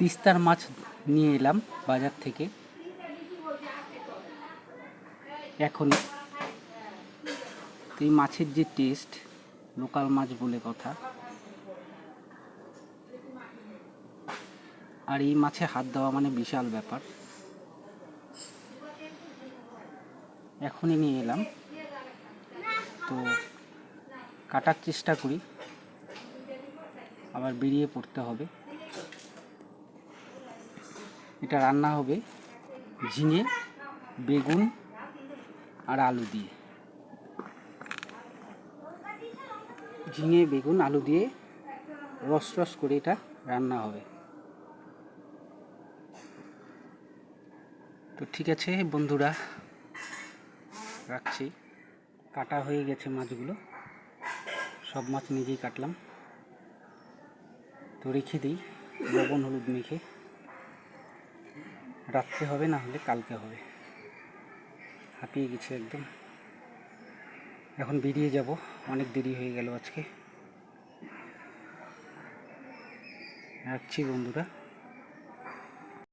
তিস্তার মাছ নিয়ে এলাম বাজার থেকে। এখনই এই মাছের যে টেস্ট লোকাল মাছ বলে কথা। আর এই মাছে হাত দেওয়া মানে বিশাল ব্যাপার। এখনই নিয়ে এলাম। তো কাটার চেষ্টা করি। আবার বেরিয়ে পড়তে হবে। এটা রান্না হবে ঝিঙে, বেগুন আর আলু দিয়ে। ঝিঙে, বেগুন, আলু দিয়ে রস রস করে এটা রান্না হবে। তো ঠিক আছে বন্ধুরা, রাখছি। কাটা হয়ে গেছে মাছগুলো। সব মাছ নিজেই কাটলাম। তো রেখে দিই, লবণ, হলুদ মেখে। রাত্রে হবে, না হলে কালকে হবে। হাঁপিয়ে গেছে একদম। এখন বেরিয়ে যাব, অনেক দেরি হয়ে গেল আজকে। রাখছি বন্ধুরা।